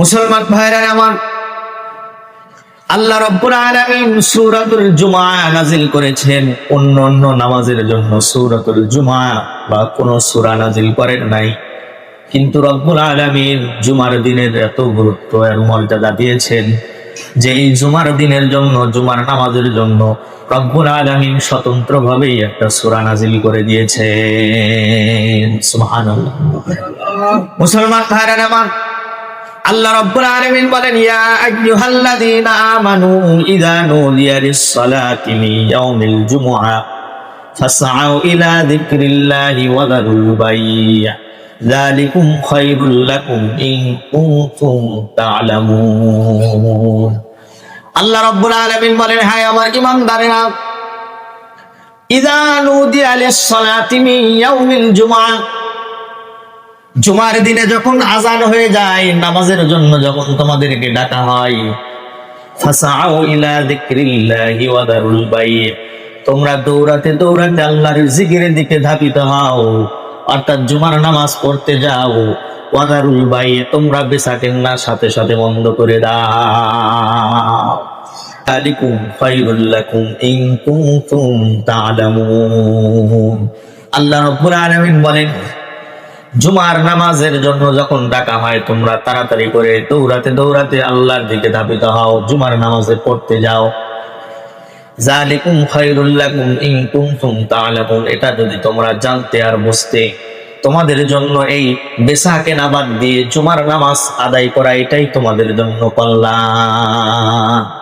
মুসলমান ভাইরা আমার আল্লাহ রব্বুল আলামিন সূরাতুল জুমা নাজিল করেছেন। অন্য অন্য নামাজের জন্য সূরাতুল জুমা বা কোন সূরা নাজিল করেন নাই। কিন্তু রব্বুল আলামিন জুমার দিনের এত গুরুত্ব এর মর্যাদা দিয়েছেন যে এই জুমার দিনের জন্য, জুমার নামাজের জন্য রব্বুল আলামিন স্বতন্ত্র ভাবেই একটা সূরা নাজিল করে দিয়েছেন। সুবহানাল্লাহ। মুসলমান ভাইরা আমার আল্লাহ রাব্বুল আলামিন বলেন ইয়া আইয়ুহাল্লাযীনা আমানু ইযা নুদিয়া লিস-সালাতি মিন ইয়াউমিল জুমআ ফাসআউ ইলা যিকরিল্লাহি ওয়া যারুল বাই' যালিকুম খায়রুল লাকুম ইন কুনতুম তা'লামুন আল্লাহ রাব্বুল আলামিন বলেন হায় আমার ঈমানদারেরা ইযা নুদিয়া লিস-সালাতি মিন ইয়াউমিল জুমআ জুমার দিনে যখন আজান হয়ে যায়, নামাজের জন্য যখন তোমাদেরকে ডাকা হয় তোমরা দৌড়াতে দৌড়াতে আল্লাহর জিকিরের দিকে ধাবিত হও, অর্থাৎ জুমার নামাজ পড়তে যাও ওয়াদারুল বাই তোমরা বেচা না, সাথে সাথে বন্ধ করে দাও। আলিকুম খায়রুল লাকুম ইন কুনতুম তা'লামুন আল্লাহ রাব্বুল আলামিন বলেন জুমার নামাজের জন্য যখন ডাকা হয়, তোমরা তাড়াতাড়ি করে দৌড়াতে দৌড়াতে আল্লাহর দিকে ধাবিত হও, জুমার নামাজে পড়তে যাও। জালিকুম খায়রুল লাকুম ইন কুনতুম তা'লামুন এটা যদি তোমরা জানতে আর বুঝতে, তোমাদের জন্য এই বেচা কেনা দিয়ে জুমার নামাজ আদায় করা, এটাই তোমাদের জন্য কল্যাণ।